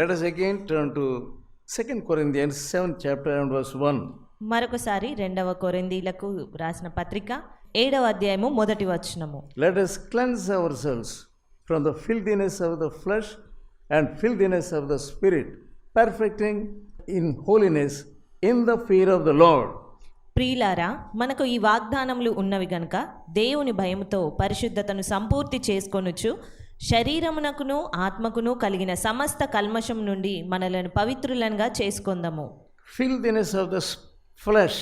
Let us again turn to second Corinthians seven chapter and verse one మరొకసారి రెండవ కొరిందీలకు రాసిన పత్రిక ఏడవ అధ్యాయము మొదటి వచనము. Let us cleanse our selves from the filthiness of the flesh and filthiness of the spirit perfecting in holiness in the fear of the Lord ప్రియులారా మనకు ఈ వాగ్దానములు ఉన్నవి గనుక దేవుని భయంతో పరిశుద్ధతను సంపూర్తి చేసుకొనుచు శరీరమునకును ఆత్మకును కలిగిన సమస్త కల్మషం నుండి మనలను పవిత్రులనుగా చేసుకుందాము. Filthiness of the flesh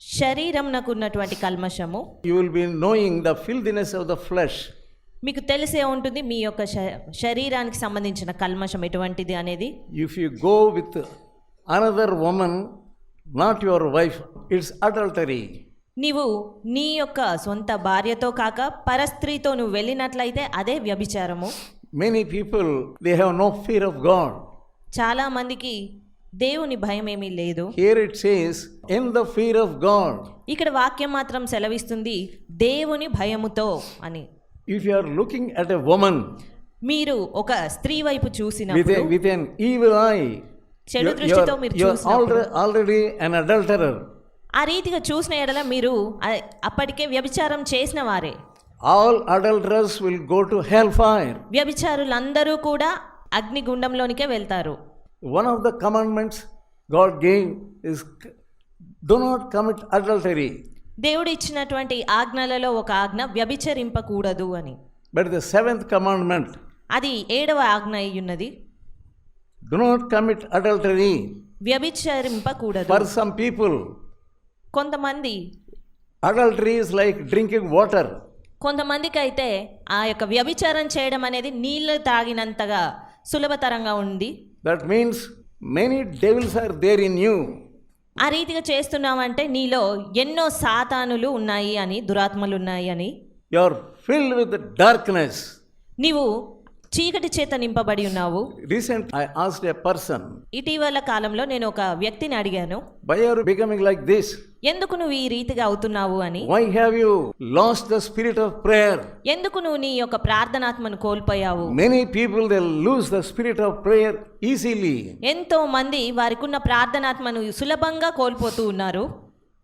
శరీరమునకు ఉన్నటువంటి కల్మషము. You will be knowing the filthiness of the flesh మీకు తెలిసే ఉంటుంది మీ యొక్క శరీరానికి సంబంధించిన కల్మషం ఎటువంటిది అనేది. If you go with another woman not your wife it's adultery నీవు నీ యొక్క సొంత భార్యతో కాక పరస్త్రీతో నువ్వు వెళ్ళినట్లయితే అదే వ్యభిచారము. Many people they have no fear of God చాలా మందికి దేవుని భయం ఏమీ లేదు here it says the fear of God ఇక్కడ వాక్యం మాత్రం సెలవిస్తుంది దేవుని భయముతో అని. If you looking at a woman మీరు ఒక స్త్రీ వైపు చూసిన విత్ విత్ ఎన్ ఈవిల్ చెడు దృష్టితో మీరు ఆల్రెడీ ఆల్రెడీ ఎన్ అడల్టరర్ ఆ రీతిగా చూసిన ఎడల మీరు అప్పటికే వ్యభిచారం చేసిన వారే. All adulterers will go to hell fire వ్యభిచారులందరూ కూడా అగ్నిగుండంలోనికే వెళ్తారు. One of the commandments God gave is do not commit adultery దేవుడు ఇచ్చినటువంటి ఆజ్ఞలలో ఒక ఆజ్ఞ వ్యభిచరింపకూడదు అని. బట్ ద సెవెంత్ కమాండ్మెంట్ అది ఏడవ ఆజ్ఞ అయి ఉన్నది డో నాట్ కమిట్ అడల్టరీ వ్యభిచరింపకూడదు. ఫర్ సమ్ పీపుల్ కొంతమంది అడల్టరీస్ లైక్ డ్రింకింగ్ వాటర్ కొంతమందికి అయితే ఆ యొక్క వ్యభిచారం చేయడం అనేది నీళ్ళు తాగినంతగా సులభతరంగా ఉంది. That means many devils are there in you ఆ రీతిగా చేస్తున్నామంటే నీలో ఎన్నో సాతానులు ఉన్నాయి అని దురాత్మలు ఉన్నాయి అని. You are filled with darkness నీవు చీకటి చేత నింపబడి ఉన్నావు. Recent I asked a person ఇటీవల కాలంలో నేను ఒక వ్యక్తిని అడిగాను. Why are becoming like this ఎందుకు నువ్వు ఈ రీతిగా అవుతున్నావు అని? Why have you lost the spirit of prayer ఎందుకు నువ్వు నీ యొక్క ప్రార్థనాత్మను కోల్పోయావు? Many people they lose the spirit of prayer easily ఎంతో మంది వారికి ఉన్న ప్రార్థనాత్మను సులభంగా కోల్పోతూ ఉన్నారు.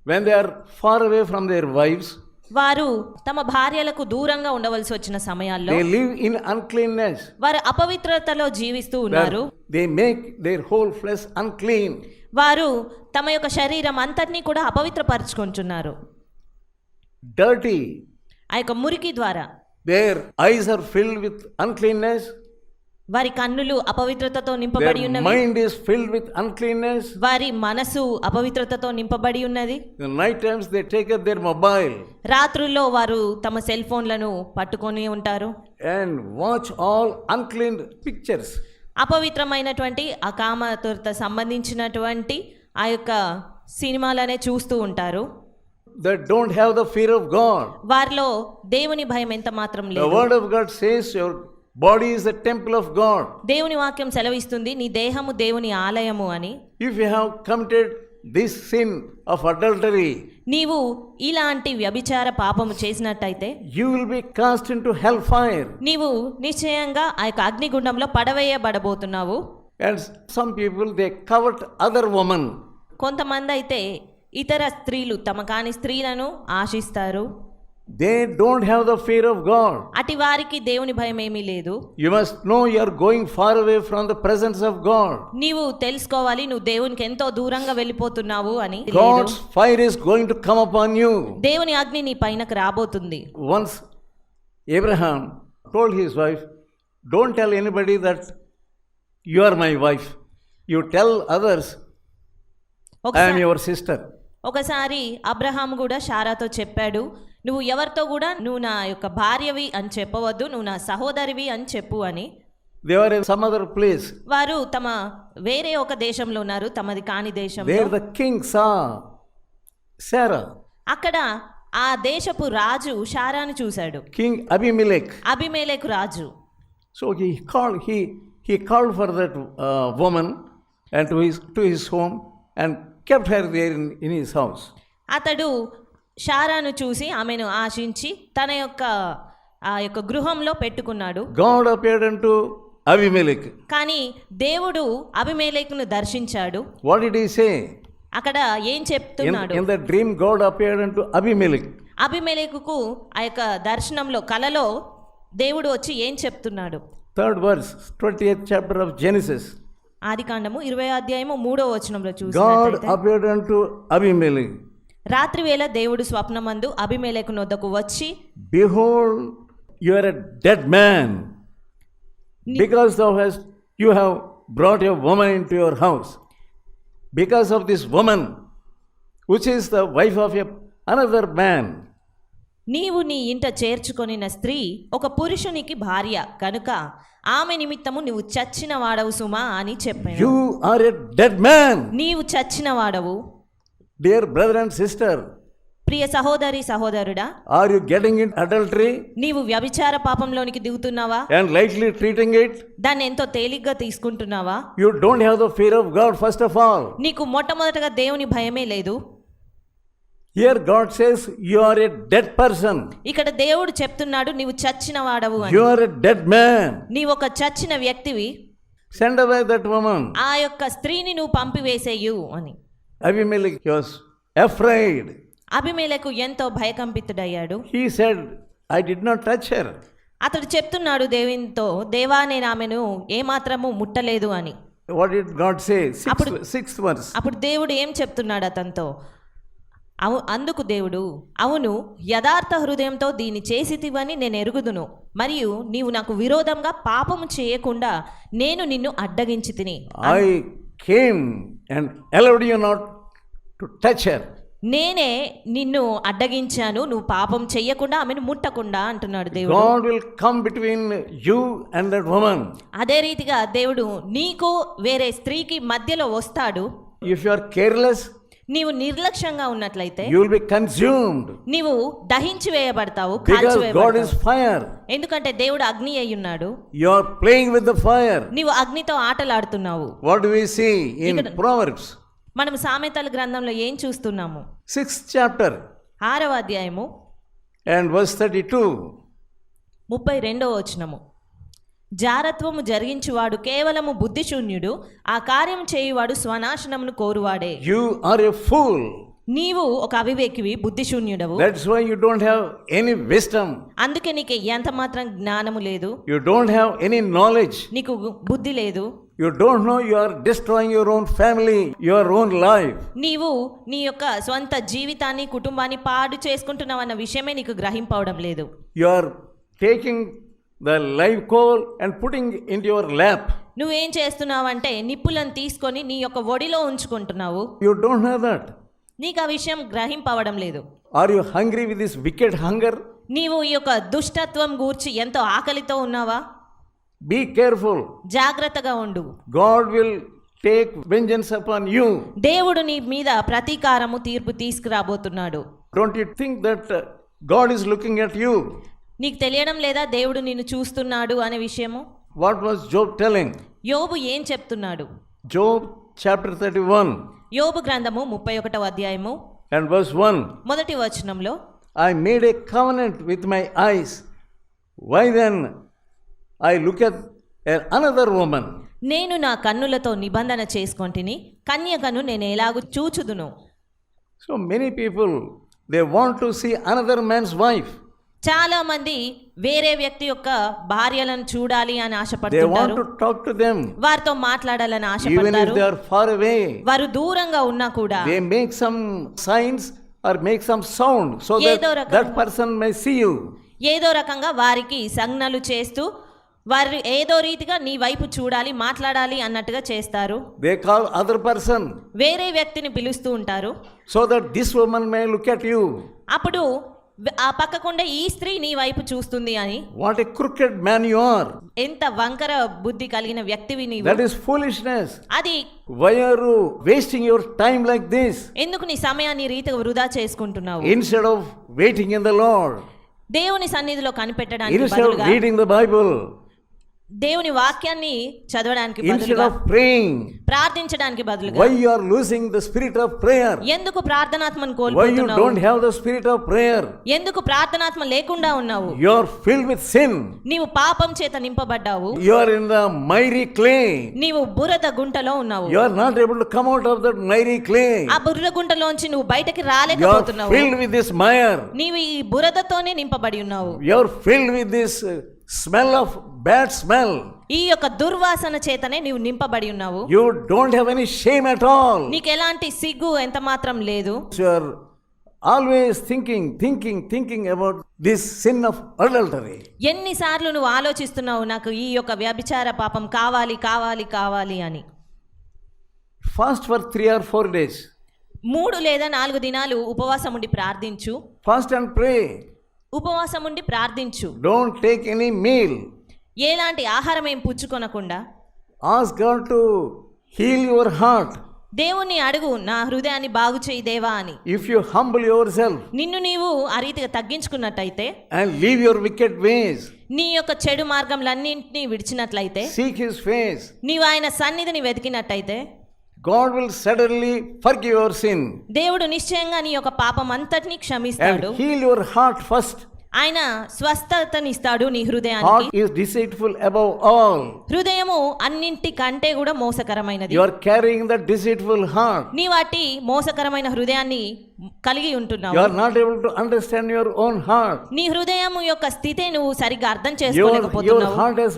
When they are far away from their wives వారు తమ భార్యలకు దూరంగా ఉండవలసి వచ్చిన సమయాల్లో లివ్ ఇన్ అన్క్లీన్నెస్ వారు అపవిత్రతలో జీవిస్తూ ఉన్నారు. They make their whole flesh unclean వారు తమ యొక్క శరీరం అంతటిని కూడా అపవిత్రపరచుకుంటున్నారు. డర్టీ ఆ యొక్క మురికి ద్వారా. Their eyes filled with uncleanness వారి కన్నులు అపవిత్రతతో నింపబడి ఉన్నవి. Mind is filled with uncleanness వారి మనసు అపవిత్రతతో నింపబడి ఉన్నది. Night times they take up their mobile రాత్రుల్లో వారు తమ సెల్ ఫోన్లను పట్టుకొని ఉంటారు. And watch all unclean pictures అపవిత్రమైనటువంటి ఆ అకామతురత సంబంధించినటువంటి ఆ యొక్క సినిమాలనే చూస్తూ ఉంటారు. That don't have the fear of వారిలో దేవుని భయం ఎంత మాత్రం లేదు. Of God body is the temple of God. దేవుని వాక్యం సెలవిస్తుంది నీ దేహము దేవుని ఆలయము అని If you have committed this sin of adultery, నీవు ఇలాంటి వ్యభిచార పాపము చేసినట్టయితే you will be cast into hellfire. నీవు నిశ్చయంగా ఆ యొక్క అగ్నిగుండంలో పడవేయబడబోతున్నావు And some people they covet other women. కొంతమంది అయితే ఇతర స్త్రీలు తమ కాని స్త్రీలను ఆశిస్తారు They don't have the fear of God. అటి వారికి దేవుని భయం ఏమీ లేదు You must know you are going far away from the presence of God. నీవు తెలుసుకోవాలి నువ్వు దేవునికి ఎంతో దూరంగా వెళ్ళిపోతున్నావు అని. God's fire is going to come upon you. దేవుని అగ్ని నీ పైనకు రాబోతుంది Once Abraham told his wife, Don't tell anybody that you are my wife. You tell others, I am ఒకసారి your sister. ఒకసారి అబ్రహాం కూడా షారాతో చెప్పాడు నువ్వు ఎవరితో కూడా నువ్వు నా యొక్క భార్యవి అని చెప్పవద్దు నువ్వు నా సహోదరివి అని చెప్పు అని. ప్లేస్ వారు తమ వేరే ఒక దేశంలో ఉన్నారు తమది కాని దేశం అక్కడ ఆ దేశపు రాజు షారాను చూశాడు. King Abimelech Abimelech Raju. So he call he he call for that woman and to his to his home and kept her there in in his house అతడు షారాను చూసి ఆమెను ఆశించి తన యొక్క ఆ యొక్క గృహంలో పెట్టుకున్నాడు. గాడ్ అపేర్డ్ అంటూ అభిమేలేక్ కానీ దేవుడు అభిమేలేకును దర్శించాడు. వాట్ ఇట్ ఈస్ అక్కడ ఏం చెప్తున్నాడు? In the dream God appeared అంటూ అభిమేలేక్ అభిమేలేకుకు ఆ యొక్క దర్శనంలో కలలో దేవుడు వచ్చి ఏం చెప్తున్నాడు? Third verse twenty eighth chapter of Genesis ఆది కాండము ఇరవై అధ్యాయము మూడో వచనంలో చూసి గాడ్ అపేర్డ్ అంటూ రాత్రివేళ దేవుడు స్వప్నమందు అభిమేలకు నొద్దకు వచ్చి behold you're a dead man because of his you have brought your woman into your house because of this woman which is the wife of a another man నీవు నీ ఇంట చేర్చుకొనిన స్త్రీ ఒక పురుషునికి భార్య. కనుక ఆమె నిమిత్తము నువ్వు చచ్చిన వాడవు సుమా అని చెప్పాను. ఆర్ ఎ డెడ్ నీవు చచ్చిన వాడవు డియర్ బ్రదర్ అండ్ సిస్టర్ ప్రియ సహోదరి సహోదరుడా are you getting in adultery నీవు వ్యభిచార పాపంలోనికి దిగుతున్నావా? అండ్ లైట్లీ ట్రీటింగ్ ఇట్ దాన్ని ఎంతో తేలిగ్గా తీసుకుంటున్నావా? You don't have the fear of God first of all నీకు మొట్టమొదటగా దేవుని భయమే లేదు. Here God says you are a dead person ఇక్కడ దేవుడు చెప్తున్నాడు నీవు చచ్చిన వాడవు అని. You are a dead man నీ ఒక చచ్చిన వ్యక్తివి. సెండ్ అవే దట్ వుమన్ ఆ యొక్క స్త్రీని నువ్వు పంపివేసేయు అని. Abimelech was afraid. అభిమేలకు ఎంతో భయకంపితుడయ్యాడు He said, I did not touch her. అతడు చెప్తున్నాడు దేవునితో దేవా నేను ఆమెను ఏమాత్రము ముట్టలేదు అని did God say? Sixth, అప్పుడు- sixth verse. అప్పుడు దేవుడు ఏం చెప్తున్నాడు అతనితో అవు అందుకు దేవుడు అవును యథార్థ హృదయంతో దీన్ని చేసితివని నేను ఎరుగుదును మరియు నీవు నాకు విరోధంగా పాపము చేయకుండా నేను నిన్ను అడ్డగించి తిని I came and allowed you not to touch her నేనే నిన్ను అడ్డగించాను నువ్వు పాపం చెయ్యకుండా ఆమెను ముట్టకుండా అంటున్నాడు దేవుడు. God will come between you and that woman అదే రీతిగా దేవుడు నీకు వేరే స్త్రీకి మధ్యలో వస్తాడు. ఇఫ్ యు ఆర్ కేర్లెస్ నీవు నిర్లక్ష్యంగా ఉన్నట్లయితే యు విల్ బి కన్స్యూమ్డ్ నీవు దహించి వేయబడతావు కాల్చివేయబడతావు గాడ్ ఇస్ ఫైర్ ఎందుకంటే దేవుడు అగ్ని అయి ఉన్నాడు. You are playing with the fire నీవు అగ్నితో ఆటలాడుతున్నావు. What do we see in Proverbs మనం సామెతల గ్రంథంలో ఏం చూస్తున్నాము Sixth chapter ఆరవ అధ్యాయము and verse 32. ముప్పై రెండవ వచనము జారత్వము జరిగించువాడు కేవలము బుద్ధిశూన్యుడు ఆ కార్యం చేయువాడు స్వనాశనమును కోరువాడే You are a fool. నీవు ఒక అవివేకివి బుద్ధిశూన్యుడవు. That's why you don't have any wisdom అందుకే నీకు ఎంత మాత్రం జ్ఞానము లేదు. You don't have any knowledge నీకు బుద్ధి లేదు. You don't know you are destroying your own family your own life నీవు నీ యొక్క స్వంత జీవితాన్ని కుటుంబాన్ని పాడు చేసుకుంటున్నావు అన్న విషయమే నీకు గ్రహింపవడం లేదు. You are taking the live coal and putting in your lap నువ్వేం చేస్తున్నావు అంటే నిప్పులను తీసుకొని నీ యొక్క ఒడిలో ఉంచుకుంటున్నావు. యు డోంట్ హావ్ దట్ నీకు ఆ విషయం గ్రహింపవడం లేదు. Are you hungry with this wicked hunger నీవు ఈ యొక్క దుష్టత్వం గూర్చి ఎంతో ఆకలితో ఉన్నావా? బీ కేర్ఫుల్ జాగ్రత్తగా ఉండు. God will take vengeance upon you దేవుడు నీ మీద ప్రతీకారము తీర్పు తీసుకురాబోతున్నాడు. Don't you think that God is looking at you నీకు తెలియడం లేదా? దేవుడు నిన్ను చూస్తున్నాడు అనే విషయము? వాట్ వాస్ జోబ్ టెలింగ్ యోబు ఏం చెప్తున్నాడు? Job chapter 31 యోబు గ్రంథము ముప్పై ఒకటవ అధ్యాయము and verse 1. మొదటి వచనంలో I made a covenant with my eyes. Why then I look at a- another woman? నేను నా కన్నులతో నిబంధన చేసుకొంటిని కన్యకను నేను ఎలాగూ చూచుదును So many people they want to see another man's wife. చాలామంది వేరే వ్యక్తి యొక్క భార్యలను చూడాలి అని ఆశపడుతుంటారు. వారితో మాట్లాడాలని ఆశపడతారు. వారు దూరంగా ఉన్నా కూడా make some signs or make some sound so that person may see ఏదో రకంగా వారికి సంజ్ఞలు చేస్తూ వారు ఏదో రీతిగా నీ వైపు చూడాలి మాట్లాడాలి అన్నట్టుగా చేస్తారు. అదర్ పర్సన్ వేరే వ్యక్తిని పిలుస్తూ ఉంటారు. సో దట్ దిస్ ఉమెన్ అప్పుడు ఆ పక్కకుండా ఈ స్త్రీ నీ వైపు చూస్తుంది అని. What a crooked man you are ఎంత వంకర బుద్ధి కలిగిన వ్యక్తివి నీ దట్ ఇస్ ఫూలిష్నెస్ అది why are wasting your time like this ఎందుకు నీ సమయాన్ని రీతి వృధా చేసుకుంటున్నావు? Instead of waiting in the lord దేవుని సన్నిధిలో కనిపెట్టడానికి బదులుగా రీడింగ్ ద బైబిల్ దేవుని వాక్యాన్ని చదవడానికి బదులుగా ప్రేయింగ్ ప్రార్థించడానికి బదులుగా why losing the spirit of prayer ఎందుకు ప్రార్థనాత్మను కోల్పోతున్నావు? ద స్పిరిట్ ఆఫ్ ప్రేయర్ ఎందుకు ప్రార్థనాత్మ లేకుండా ఉన్నావు? యు ఆర్ విత్ సిన్ నీవు పాపం చేత నింపబడ్డావు. You in the miry clay నీవు బురద గుంటలో ఉన్నావు. You come out of the miry clay ఆ బురద గుంటలో నుంచి నువ్వు బయటికి రాలేకపోతున్నావు. యు విత్ దిస్ మైర్ నీవు ఈ బురదతోనే నింపబడి ఉన్నావు. You are with this smell of bad smell ఈ యొక్క దుర్వాసన చేతనే నీవు నింపబడి ఉన్నావు. You don't have any shame at all నీకు ఎలాంటి సిగ్గు ఎంత మాత్రం లేదు. You're always thinking thinking thinking about this sin of adultery ఎన్నిసార్లు నువ్వు ఆలోచిస్తున్నావు నాకు ఈ యొక్క వ్యభిచార పాపం కావాలి కావాలి కావాలి అని. Fast for three or four days మూడు లేదా నాలుగు దినాలు ఉపవాసం ఉండి ప్రార్థించు. ఫాస్ట్ అండ్ ప్రే ఉపవాసం ఉండి ప్రార్థించు Don't take any meal. ఎలాంటి ఆహారం ఏం పుచ్చుకొనకుండా Ask God to heal your heart. దేవుణ్ణి అడుగు నా హృదయాన్ని బాగు చేయి దేవా అని If you humble yourself నిన్ను నీవు ఆ రీతిగా తగ్గించుకున్నట్టయితే and leave your wicked ways, నీ యొక్క చెడు మార్గంలన్నింటినీ విడిచినట్లయితే seek His face, నీవు ఆయన సన్నిధిని వెతికినట్టయితే God will suddenly forgive your sin దేవుడు నిశ్చయంగా నీ యొక్క పాపం అంతటిని క్షమిస్తాడు and heal your heart first. ఆయన స్వస్థతనిస్తాడు నీ హృదయానికి Heart is deceitful above all. హృదయము అన్నింటికంటే కూడా మోసకరమైనది You are carrying the deceitful heart. నీ వాటి మోసకరమైన హృదయాన్ని కలిగి You ఉంటున్నావు are not able to understand your own heart. నీ హృదయం యొక్క స్థితి నువ్వు సరిగ్గా అర్థం Your, your చేసుకోలేకపోతున్నావు heart has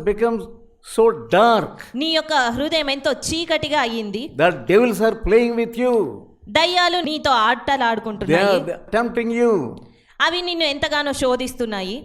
సో డార్క్ నీ యొక్క హృదయం ఎంతో చీకటిగా అయ్యింది. The devils are playing with you దయ్యాలు నీతో ఆటలు ఆడుకుంటున్నాయి టెంప్టింగ్ యు అవి నిన్ను ఎంతగానో శోధిస్తున్నాయి.